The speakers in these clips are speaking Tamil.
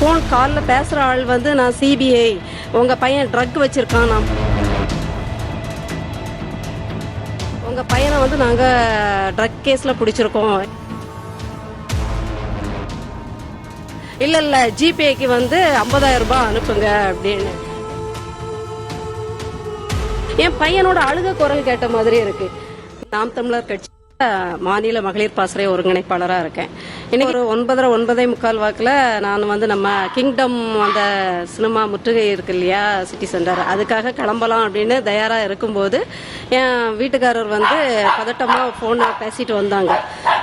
ஃபோன் காலில் பேசுகிற ஆள் வந்து நான் சிபிஐ உங்கள் பையன் ட்ரக் வச்சுருக்கான்? நான் உங்கள் பையனை வந்து நாங்கள் ட்ரக் கேஸில் பிடிச்சிருக்கோம். இல்லை இல்லை ஜிபேக்கு வந்து 50000 ரூபாய் அனுப்புங்க அப்படின்னு. என் பையனோட அழுக குரல் கேட்ட மாதிரி இருக்கு. நாம் தமிழர் கட்சி. மாநில மகளிர் பாசறை ஒருங்கிணைப்பாளராக இருக்கேன். இன்னைக்கு ஒரு ஒன்பதரை ஒன்பதே முக்கால் வாக்கில் நான் வந்து நம்ம கிங்டம் அந்த சினிமா முற்றுகை இருக்கு இல்லையா சிட்டி சென்டர் அதுக்காக கிளம்பலாம் அப்படின்னு தயாராக இருக்கும்போது என் வீட்டுக்காரர் வந்து பதட்டமாக ஃபோனில் பேசிட்டு வந்தாங்க.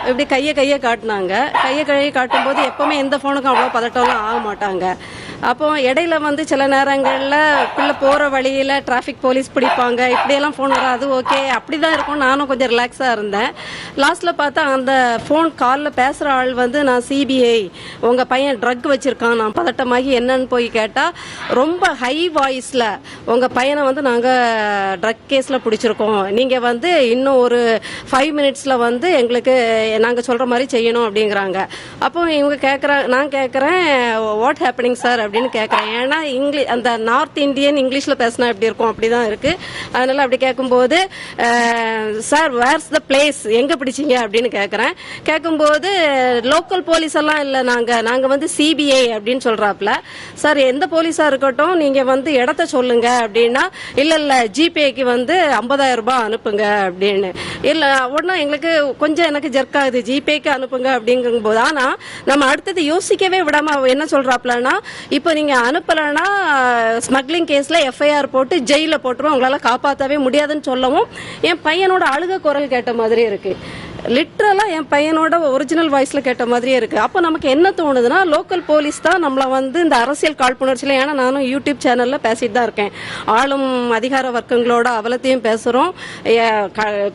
இப்படி கையை கையை காட்டினாங்க. கையை கையை காட்டும்போது எப்பவுமே எந்த ஃபோனுக்கும் அவ்வளோ பதட்டம்லாம் ஆக மாட்டாங்க. அப்போ இடையில வந்து சில நேரங்களில் பிள்ளை போகிற வழியில் டிராஃபிக் போலீஸ் பிடிப்பாங்க. இப்படியெல்லாம் ஃபோன் வரும். அது ஓகே அப்படி தான் இருக்கும். நானும் கொஞ்சம் ரிலாக்ஸாக இருந்தேன். லாஸ்ட்டில் பார்த்தா அந்த ஃபோன் காலில் பேசுகிற ஆள் வந்து நான் சிபிஐ உங்கள் பையன் ட்ரக் வச்சுருக்கான். நான் பதட்டமாகி என்னன்னு போய் கேட்டால் ரொம்ப ஹை வாய்ஸில் உங்கள் பையனை வந்து நாங்கள் ட்ரக் கேஸில் பிடிச்சிருக்கோம். நீங்கள் வந்து இன்னும் ஒரு ஃபைவ் மினிட்ஸில் வந்து எங்களுக்கு நாங்கள் சொல்கிற மாதிரி செய்யணும் அப்படிங்கிறாங்க. அப்போ இவங்க கேட்குற நான் கேட்குறேன் வாட் ஹேப்பனிங் சார் அப்படின்னு கேட்குறேன் ஏன்னா இங்கிலீஷ் அந்த நார்த் இந்தியன் இங்கிலீஷில் பேசினா எப்படி இருக்கும்? அப்படி தான் இருக்குது அதனால் அப்படி கேட்கும்போது சார் வேர்ஸ் த பிளேஸ் எங்கே பிடிச்சிங்க? அப்படின்னு கேட்குறேன் கேட்கும்போது லோக்கல் போலீஸ் எல்லாம் இல்லை நாங்கள் நாங்கள் வந்து சிபிஐ அப்படின்னு சொல்கிறாப்புல சார் எந்த போலீஸாக இருக்கட்டும் நீங்கள் வந்து இடத்த சொல்லுங்க அப்படின்னா இல்லை இல்லை ஜிபேக்கு வந்து 50000 ரூபாய் அனுப்புங்க அப்படின்னு. இல்லை உடனே எங்களுக்கு கொஞ்சம் எனக்கு ஜெர்க் ஆகுது. ஜிபேக்கு அனுப்புங்க அப்படிங்கும்போது ஆனால் நம்ம அடுத்தது யோசிக்கவே விடாமல் என்ன சொல்கிறாப்புலன்னா இப்போ நீங்க அனுப்பலைன்னா ஸ்மக்லிங் கேஸ்ல எஃப்ஐஆர் போட்டு ஜெயில போட்டுருவோம். உங்களால காப்பாற்றவே முடியாதுன்னு சொல்லவும் என் பையனோட அழுக குரல் கேட்ட மாதிரி இருக்கு. லிட்ரலாக என் பையனோட ஒரிஜினல் வாய்ஸில் கேட்ட மாதிரியே இருக்குது அப்போ நமக்கு என்ன தோணுதுன்னா லோக்கல் போலீஸ் தான் நம்மளை வந்து இந்த அரசியல் காழ்ப்புணர்ச்சியில் ஏன்னா நானும் யூடியூப் சேனலில் பேசிட்டு தான் இருக்கேன். ஆளும் அதிகார வர்க்கங்களோட அவலத்தையும் பேசுகிறோம்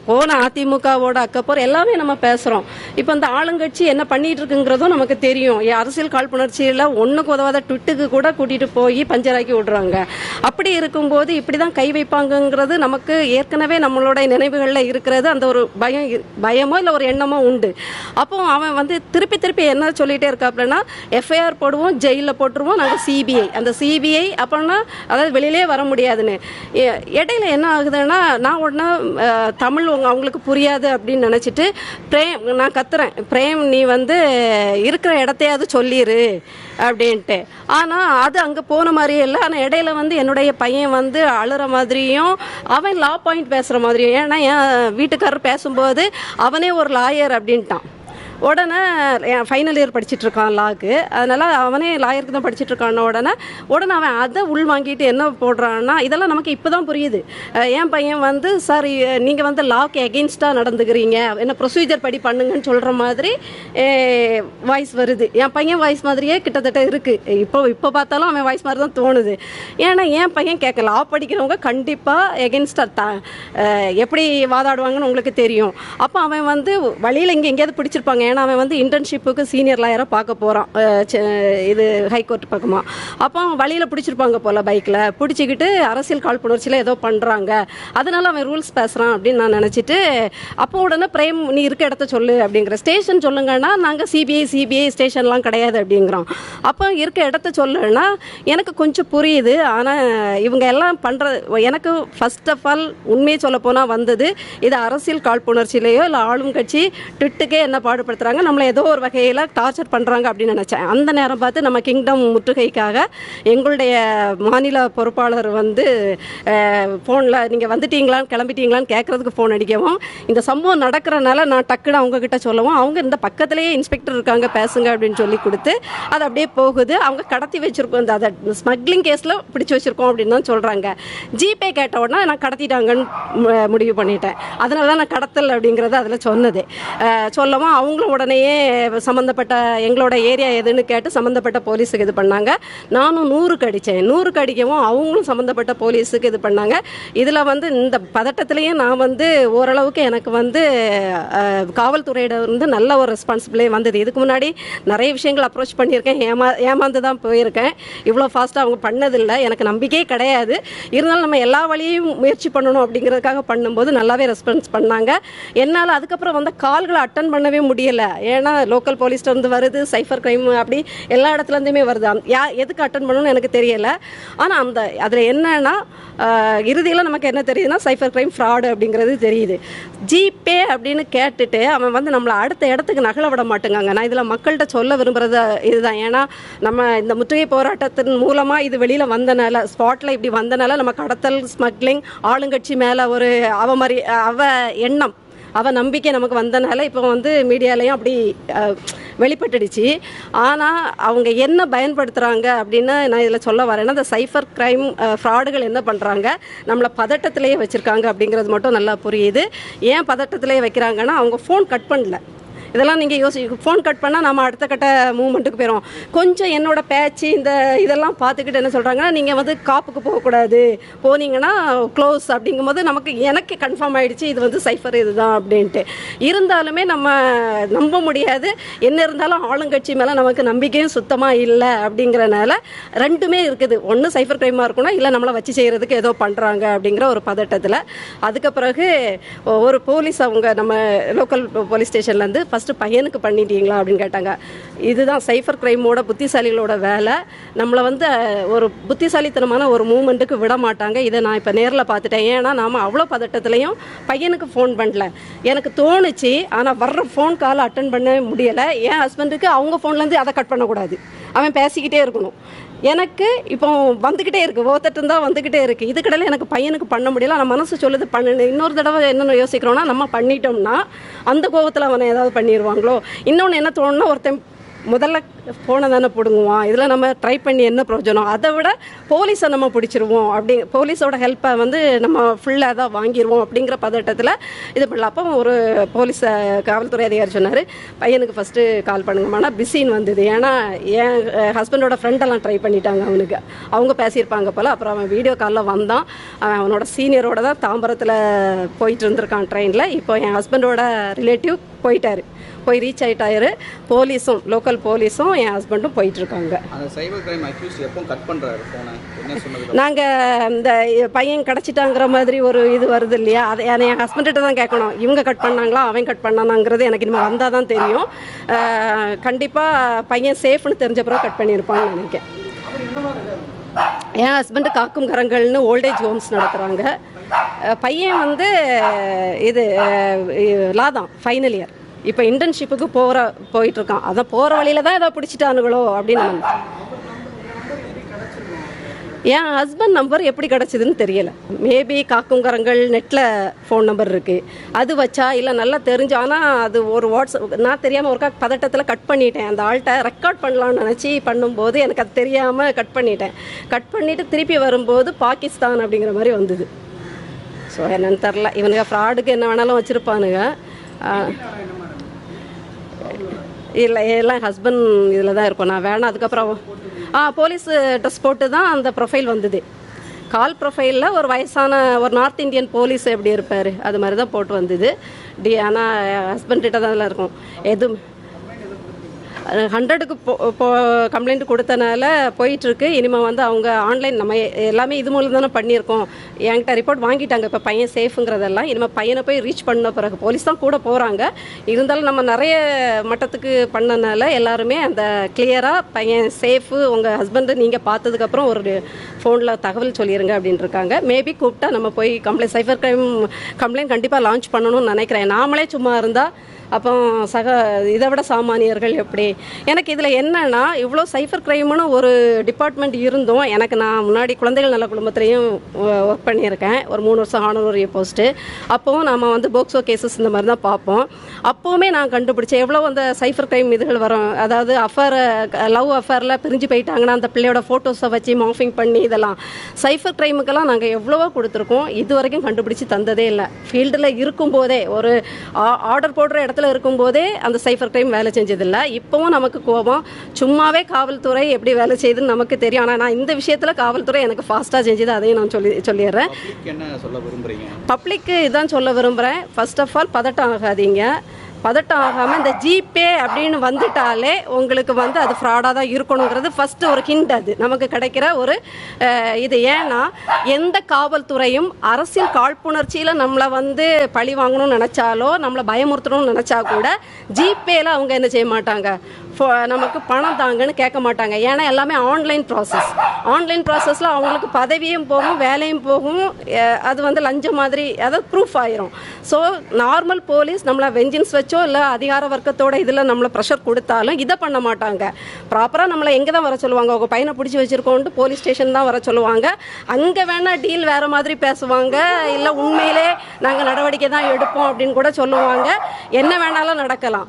போன அதிமுகவோட அக்கப்போர் எல்லாமே நம்ம பேசுகிறோம் இப்போ இந்த ஆளுங்கட்சி என்ன பண்ணிட்டு இருக்குங்கிறதும் நமக்கு தெரியும். ஏ, அரசியல் காழ்ப்புணர்ச்சியில் ஒன்றுக்கு உதவாத ட்விட்டுக்கு கூட கூட்டிகிட்டு போய் பஞ்சராக்கி விடுறாங்க. அப்படி இருக்கும்போது இப்படிதான் கை வைப்பாங்கங்கிறது நமக்கு ஏற்கனவே நம்மளோட நினைவுகளில் இருக்கிறது. அந்த ஒரு பயம் பயமோ இல்ல ஒரு எண்ணமும் உண்டு. அப்போ அவன் வந்து திருப்பி திருப்பி என்ன சொல்லிகிட்டே இருக்காப்புலன்னா எஃப்ஐஆர் போடுவோம் ஜெயிலில் போட்டுருவோம் நாங்கள் சிபிஐ அந்த சிபிஐ அப்போனா அதாவது வெளியிலே வர முடியாதுன்னு. எ- இடையில என்ன ஆகுதுன்னா நான் உடனே தமிழ் உங்க அவங்களுக்கு புரியாது அப்படின்னு நினச்சிட்டு பிரேம் நான் கத்துறேன். பிரேம் நீ வந்து இருக்கிற இடத்தையாவது சொல்லிடு அப்படின்ட்டு. ஆனால் அது அங்கே போன மாதிரியே இல்லை. ஆனால் இடையில வந்து என்னுடைய பையன் வந்து அழுற மாதிரியும் அவன் லா பாயிண்ட் பேசுகிற மாதிரியும் ஏன்னா என் வீட்டுக்காரர் பேசும்போது அவனே ஒரு லாயர் அப்படின்ட்டான். உடனே என் ஃபைனல் இயர் படிச்சுட்டு இருக்கான் லாக்கு. அதனால் அவனே லாயருக்கு தான் படிச்சுட்டு இருக்கான உடனே உடனே அவன் அதை உள் வாங்கிட்டு என்ன போடுறான்னா இதெல்லாம் நமக்கு இப்போ தான் புரியுது என் பையன் வந்து சார் நீங்கள் வந்து லாக்கு எகெயின்ஸ்டாக நடந்துக்கிறீங்க. என்ன ப்ரொசீஜர் படி பண்ணுங்கன்னு சொல்கிற மாதிரி வாய்ஸ் வருது. என் பையன் வாய்ஸ் மாதிரியே கிட்டத்தட்ட இருக்குது இப்போ இப்போ பார்த்தாலும் அவன் வாய்ஸ் மாதிரி தான் தோணுது. ஏன்னா என் பையன் கேட்க லா படிக்கிறவங்க கண்டிப்பாக எகென்ஸ்டாக எப்படி வாதாடுவாங்கன்னு உங்களுக்கு தெரியும். அப்போ அவன் வந்து வழியில் இங்கே எங்கேயாவது பிடிச்சிருப்பாங்க. ஏன்னா அவன் வந்து இன்டர்ன்ஷிப்புக்கு சீனியர் லாயராக பார்க்க போகிறான் இது ஹைகோர்ட் பக்கமாக அப்போ அவன் வழியில் பிடிச்சிருப்பாங்க போல் பைக்கில் பிடிச்சிக்கிட்டு அரசியல் காழ்ப்புணர்ச்சியில் ஏதோ பண்ணுறாங்க அதனால அவன் ரூல்ஸ் பேசுகிறான் அப்படின்னு நான் நினச்சிட்டு அப்போ உடனே பிரேம் நீ இருக்க இடத்த சொல்லு அப்படிங்கிற. ஸ்டேஷன் சொல்லுங்கன்னா நாங்கள் சிபிஐ சிபிஐ ஸ்டேஷன்லாம் கிடையாது அப்படிங்கிறோம் அப்போ இருக்க இடத்த சொல்லுன்னா எனக்கு கொஞ்சம் புரியுது. ஆனால் இவங்க எல்லாம் பண்ணுற எனக்கு ஃபஸ்ட் ஆஃப் ஆல் உண்மையை சொல்ல போனால் வந்தது இது அரசியல் காழ்ப்புணர்ச்சியிலேயோ இல்லை ஆளும் கட்சி ட்விட்டுக்கே என்ன பாடுபடுத்துகிறாங்க நம்மளை ஏதோ ஒரு வகையில் டார்ச்சர் பண்ணுறாங்க அப்படின்னு நினச்சேன். அந்த நேரம் பார்த்து நம்ம கிங்டம் முற்றுகைக்காக எங்களுடைய மாநில பொறுப்பாளர் வந்து ஃபோனில் நீங்கள் வந்துட்டீங்களான்னு கிளம்பிட்டீங்களான்னு கேட்குறதுக்கு ஃபோன் அடிக்கவும் இந்த சம்பவம் நடக்கிறனால நான் டக்குன்னு அவங்கக்கிட்ட சொல்லவும் அவங்க இந்த பக்கத்துலேயே இன்ஸ்பெக்டர் இருக்காங்க பேசுங்க அப்படின்னு சொல்லி கொடுத்து அது அப்படியே போகுது. அவங்க கடத்தி வச்சுருக்கோம். இந்த அதை ஸ்மக்லிங் கேஸில் பிடிச்சி வச்சுருக்கோம் அப்படின்னு தான் சொல்கிறாங்க ஜிபே கேட்ட உடனே நான் கடத்திட்டாங்கன்னு முடிவு பண்ணிட்டேன். அதனால தான் நான் கடத்தல் அப்படிங்கிறத அதில் சொன்னது. சொல்லவும் அவங்களும் உடனேயே சம்மந்தப்பட்ட எங்களோட ஏரியா எதுன்னு கேட்டு சம்மந்தப்பட்ட போலீஸுக்கு இது பண்ணாங்க. நானும் நூறுக்கு அடித்தேன் நூறுக்கு அடிக்கவும் அவங்களும் சம்மந்தப்பட்ட போலீஸுக்கு இது பண்ணாங்க. இதில் வந்து இந்த பதட்டத்திலையும் நான் வந்து ஓரளவுக்கு எனக்கு வந்து காவல்துறையிடம் காவல்துறையிட இருந்து நல்ல ஒரு ரெஸ்பான்சிபிளே வந்தது. இதுக்கு முன்னாடி நிறைய விஷயங்கள் அப்ரோச் பண்ணியிருக்கேன். ஏமா ஏமாந்து தான் போயிருக்கேன் இவ்வளோ ஃபாஸ்ட்டாக அவங்க பண்ணதில்லை. எனக்கு நம்பிக்கையே கிடையாது. இருந்தாலும் நம்ம எல்லா வழியையும் முயற்சி பண்ணணும் அப்படிங்கிறதுக்காக பண்ணும்போது நல்லாவே ரெஸ்பான்ஸ் பண்ணாங்க. என்னால் அதுக்கப்புறம் வந்து கால்களை அட்டன் பண்ணவே முடியல. இல்லை ஏன்னா லோக்கல் போலீஸ் இருந்து வருது சைஃபர் கிரைம் அப்படி எல்லா இடத்துல இருந்துமே வருது யா எதுக்கு அட்டன் பண்ணணும்னு எனக்கு தெரியல. ஆனால் அந்த அதில் என்னன்னா இறுதியில் நமக்கு என்ன தெரியுதுன்னா சைஃபர் கிரைம் ஃப்ராடு அப்படிங்கிறது தெரியுது. ஜிபே அப்படின்னு கேட்டுட்டு அவன் வந்து நம்மளை அடுத்த இடத்துக்கு நகல விட மாட்டேங்காங்க. நான் இதில் மக்கள்கிட்ட சொல்ல விரும்புகிறது இதுதான். ஏன்னா நம்ம இந்த முற்றுகை போராட்டத்தின் மூலமாக இது வெளியில் வந்தனால ஸ்பாட்டில் இப்படி வந்தனால நம்ம கடத்தல் ஸ்மக்லிங் ஆளுங்கட்சி மேலே ஒரு அவ மாதிரி அவ எண்ணம் அவள் நம்பிக்கை நமக்கு வந்தனால இப்போ வந்து மீடியாலையும் அப்படி வெளிப்பட்டுடுச்சு. ஆனால் அவங்க என்ன பயன்படுத்துகிறாங்க அப்படின்னு நான் இதில் சொல்ல வரேன்னா இந்த சைஃபர் கிரைம் ஃப்ராடுகள் என்ன பண்ணுறாங்க நம்மளை பதட்டத்திலேயே வச்சுருக்காங்க அப்படிங்கிறது மட்டும் நல்லா புரியுது. ஏன் பதட்டத்திலேயே வைக்கிறாங்கன்னா அவங்க ஃபோன் கட் பண்ணல. இதெல்லாம் நீங்கள் யோசி ஃபோன் கட் பண்ணால் நம்ம அடுத்த கட்ட மூமெண்ட்டுக்கு போயிடும் கொஞ்சம் என்னோட பேச்சு இந்த இதெல்லாம் பார்த்துக்கிட்டு என்ன சொல்கிறாங்கன்னா நீங்கள் வந்து காப்புக்கு போகக்கூடாது. போனீங்கன்னா க்ளோஸ் அப்படிங்கும்போது நமக்கு எனக்கு கன்ஃபார்ம் ஆகிடுச்சு இது வந்து சைஃபர் இதுதான் அப்படின்ட்டு. இருந்தாலுமே நம்ம நம்ப முடியாது. என்ன இருந்தாலும் ஆளுங்கட்சி மேலே நமக்கு நம்பிக்கையும் சுத்தமாக இல்லை அப்படிங்கிறனால ரெண்டுமே இருக்குது. ஒன்று சைஃபர் கிரைமாக இருக்கணும் இல்லை நம்மளை வச்சு செய்கிறதுக்கு ஏதோ பண்ணுறாங்க அப்படிங்கிற ஒரு பதட்டத்தில். அதுக்கு பிறகு ஒரு போலீஸ் அவங்க நம்ம லோக்கல் போலீஸ் ஸ்டேஷன்லேருந்து ஃபஸ்ட் ஃபஸ்ட்டு பையனுக்கு பண்ணிட்டீங்களா அப்படின்னு கேட்டாங்க. இதுதான் சைஃபர் கிரைமோட புத்திசாலிகளோட வேலை. நம்மளை வந்து ஒரு புத்திசாலித்தனமான ஒரு மூமெண்ட்டுக்கு விட மாட்டாங்க. இதை நான் இப்போ நேரில் பார்த்துட்டேன். ஏன்னா நாம் அவ்வளோ பதட்டத்துலையும் பையனுக்கு ஃபோன் பண்ணல. எனக்கு தோணுச்சு ஆனால் வர்ற ஃபோன் கால் அட்டன் பண்ண முடியலை. என் ஹஸ்பண்டுக்கு அவங்க ஃபோன்லேருந்து அதை கட் பண்ணக்கூடாது. அவன் பேசிக்கிட்டே இருக்கணும். எனக்கு இப்போ வந்துக்கிட்டே இருக்குது ஓத்தட்டும் தான் வந்துக்கிட்டே இருக்குது இதுக்கடையில் எனக்கு பையனுக்கு பண்ண முடியல. ஆனால் மனசு சொல்லுது பண்ணு. இன்னொரு தடவை என்னென்ன யோசிக்கிறோன்னா நம்ம பண்ணிட்டோம்னா அந்த கோபத்தில் அவனை ஏதாவது பண்ணிடுவாங்களோ இன்னொன்று என்ன தோணுன்னா ஒருத்தன் முதல்ல ஃபோனை தானே பிடுங்குவான். இதில் நம்ம ட்ரை பண்ணி என்ன பிரயோஜனம்? அதை விட போலீஸை நம்ம பிடிச்சிருவோம். அப்படி போலீஸோட ஹெல்ப்பை வந்து நம்ம ஃபுல்லாக தான் வாங்கிடுவோம் அப்படிங்கிற பதட்டத்தில் இது பண்ணல. அப்போ ஒரு போலீஸை காவல்துறை அதிகாரி சொன்னார் பையனுக்கு ஃபஸ்ட்டு கால் பண்ணுங்கம்மானா பிஸின்னு வந்தது. ஏன்னா என் ஹஸ்பண்டோட ஃப்ரெண்டெல்லாம் ட்ரை பண்ணிட்டாங்க அவனுக்கு. அவங்க பேசியிருப்பாங்க போல். அப்புறம் அவன் வீடியோ காலில் வந்தான். அவன் அவனோட சீனியரோட தான் தாம்பரத்தில் போயிட்டு இருந்திருக்கான் ட்ரெயினில் இப்போ என் ஹஸ்பண்டோட ரிலேட்டிவ் போயிட்டாரு. போய் ரீச் ஆயிட்டாரு. போலீஸும் லோக்கல் போலீஸும் என் ஹஸ்பண்டும் போயிட்டு இருக்காங்க அந்த சைபர் கிரைம் அக்யூஸ் எப்போ கட் பண்ணுறாரு ஃபோனை என்ன சொன்னது? நாங்கள் இந்த பையன் கிடச்சிட்டாங்கிற மாதிரி ஒரு இது வருது இல்லையா? அதை அதை என் ஹஸ்பண்ட்கிட்ட தான் கேட்கணும். இவங்க கட் பண்ணாங்களா? அவன் கட் பண்ணானாங்கிறது எனக்கு இனிமேல் வந்தால் தான் தெரியும் கண்டிப்பாக பையன் சேஃப்னு தெரிஞ்ச பிறகு கட் பண்ணியிருப்பான்னு நினைக்கிறேன். என் ஹஸ்பண்டு காக்கும் கரங்கள்னு ஓல்டேஜ் ஹோம்ஸ் நடத்துகிறாங்க பையன் வந்து இது லா தான் ஃபைனல் இயர் இப்போ இன்டர்ன்ஷிப்புக்கு போகிற போயிட்டுருக்கான். அதான் போகிற வழியில் தான் ஏதோ பிடிச்சிட்டானுங்களோ அப்படின்னு என் ஹஸ்பண்ட் நம்பர் எப்படி கிடச்சிதுன்னு தெரியல. மேபி காக்குங்கரங்கள் நெட்டில் ஃபோன் நம்பர் இருக்குது அது வச்சா இல்லை நல்லா தெரிஞ்சு ஆனால் அது ஒரு வாட்ஸ்அப் நான் தெரியாமல் ஒருக்கா பதட்டத்தில் கட் பண்ணிட்டேன். அந்த ஆள்கிட்ட ரெக்கார்ட் பண்ணலாம்னு நினச்சி பண்ணும்போது எனக்கு அது தெரியாமல் கட் பண்ணிட்டேன். கட் பண்ணிவிட்டு திருப்பி வரும்போது பாகிஸ்தான் அப்படிங்கிற மாதிரி வந்தது. ஸோ என்னன்னு தெரில இவனுங்க ஃப்ராடுக்கு என்ன வேணாலும் வச்சுருப்பானுங்க. இல்லை எல்லாம் ஹஸ்பண்ட் இதில் தான் இருக்கும். நான் வேணாம் அதுக்கப்புறம் ஆ போலீஸ் ட்ரெஸ் போட்டு தான் அந்த ப்ரொஃபைல் வந்தது. கால் ப்ரொஃபைலில் ஒரு வயசான ஒரு நார்த் இந்தியன் போலீஸ் எப்படி இருப்பார் அது மாதிரி தான் போட்டு வந்தது. டி ஆனால் ஹஸ்பண்ட் கிட்ட தான் அதில் இருக்கும். எதுவும் ஹண்ட்ரடுக்கு போ கம்ப்ளைண்ட் கொடுத்தனால போயிட்டுருக்கு. இனிமேல் வந்து அவங்க ஆன்லைன் நம்ம எல்லாமே இது மூலம் தானே பண்ணியிருக்கோம். என்கிட்ட ரிப்போர்ட் வாங்கிட்டாங்க. இப்போ பையன் சேஃபுங்கிறதெல்லாம் இனிமேல் பையனை போய் ரீச் பண்ண பிறகு போலீஸ் தான் கூட போகிறாங்க இருந்தாலும் நம்ம நிறைய மட்டத்துக்கு பண்ணனால எல்லாருமே அந்த கிளியராக பையன் சேஃபு உங்கள் ஹஸ்பண்டை நீங்கள் பார்த்ததுக்கப்புறம் ஒரு ஃபோனில் தகவல் சொல்லிடுங்க அப்படின்னு இருக்காங்க மேபி கூப்பிட்டா நம்ம போய் கம்ப்ளைண்ட் சைபர் கிரைம் கம்ப்ளைண்ட் கண்டிப்பாக லான்ச் பண்ணணும்னு நினைக்கிறேன். நாமளே சும்மா இருந்தால் அப்போ சக இதை விட சாமானியர்கள் எப்படி? எனக்கு இதில் என்னன்னா இவ்வளோ சைபர் கிரைம்னு ஒரு டிபார்ட்மெண்ட் இருந்தும் எனக்கு நான் முன்னாடி குழந்தைகள் நல்ல குடும்பத்துலேயும் ஒர்க் பண்ணியிருக்கேன். ஒரு மூணு வருஷம் ஆனூரிய போஸ்ட்டு அப்போவும் நாம் வந்து போக்சோ கேசஸ் இந்த மாதிரி தான் பார்ப்போம். அப்போவுமே நான் கண்டுபிடிச்சேன் எவ்வளோ அந்த சைஃபர் கிரைம் இதுகள் வரும். அதாவது அஃபர் லவ் அஃபேரில் பிரிஞ்சு போயிட்டாங்கன்னா அந்த பிள்ளையோட ஃபோட்டோஸை வச்சு மாஃபிங் பண்ணி இதெல்லாம். சைஃபர் கிரைமுக்கெல்லாம் நாங்கள் எவ்வளவோ கொடுத்துருக்கோம். இது வரைக்கும் கண்டுபிடிச்சி தந்ததே இல்லை. ஃபீல்டில் இருக்கும்போதே ஒரு ஆர்டர் போடுற இடத்துல இருக்கும்போதே அந்த சைஃபர் கிரைம் வேலை செஞ்சதில்லை. இப்போவும் நமக்கு கோபம். சும்மாவே காவல்துறை எப்படி வேலை செய்யுதுன்னு நமக்கு தெரியும். ஆனால் நான் இந்த விஷயத்தில் காவல்துறை எனக்கு ஃபாஸ்ட்டாக செஞ்சது அதையும் நான் சொல்லி சொல்லிடுறேன். பப்ளிக்கு இதான் சொல்ல விரும்புகிறேன் ஃபர்ஸ்ட் ஆஃப் ஆல் பதட்டம் ஆகாதீங்க. பதட்டம் ஆகாமல் இந்த ஜிபே அப்படின்னு வந்துட்டாலே உங்களுக்கு வந்து அது ஃப்ராடாக தான் இருக்கணுங்கிறது ஃபஸ்ட்டு ஒரு ஹிண்ட் அது. நமக்கு கிடைக்கிற ஒரு இது. ஏன்னா எந்த காவல்துறையும் அரசியல் காழ்ப்புணர்ச்சியில் நம்மளை வந்து பழி வாங்கணும்னு நினச்சாலோ நம்மளை பயமுறுத்தணும்னு நினச்சா கூட ஜிபேல அவங்க என்ன செய்ய மாட்டாங்க? நமக்கு பணம் தாங்கன்னு கேட்க மாட்டாங்க. ஏன்னா எல்லாமே ஆன்லைன் ப்ராசஸ் ஆன்லைன் ப்ராசஸில் அவங்களுக்கு பதவியும் போகும் வேலையும் போகும். அது வந்து லஞ்சம் மாதிரி அதாவது ப்ரூஃப் ஆயிரும். ஸோ நார்மல் போலீஸ் நம்மளை வெஞ்சின்ஸ் வச்சோ இல்லை அதிகார வர்க்கத்தோட இதில் நம்மளை ப்ரெஷர் கொடுத்தாலும் இதை பண்ண மாட்டாங்க. ப்ராப்பராக நம்மளை எங்கே தான் வர சொல்லுவாங்க? உங்கள் பையனை பிடிச்சி வச்சுருக்கோன்ட்டு போலீஸ் ஸ்டேஷன் தான் வர சொல்லுவாங்க. அங்கே வேணால் டீல் வேறு மாதிரி பேசுவாங்க. இல்லை உண்மையிலே நாங்கள் நடவடிக்கை தான் எடுப்போம் அப்படின்னு கூட சொல்லுவாங்க. என்ன வேணாலும் நடக்கலாம்.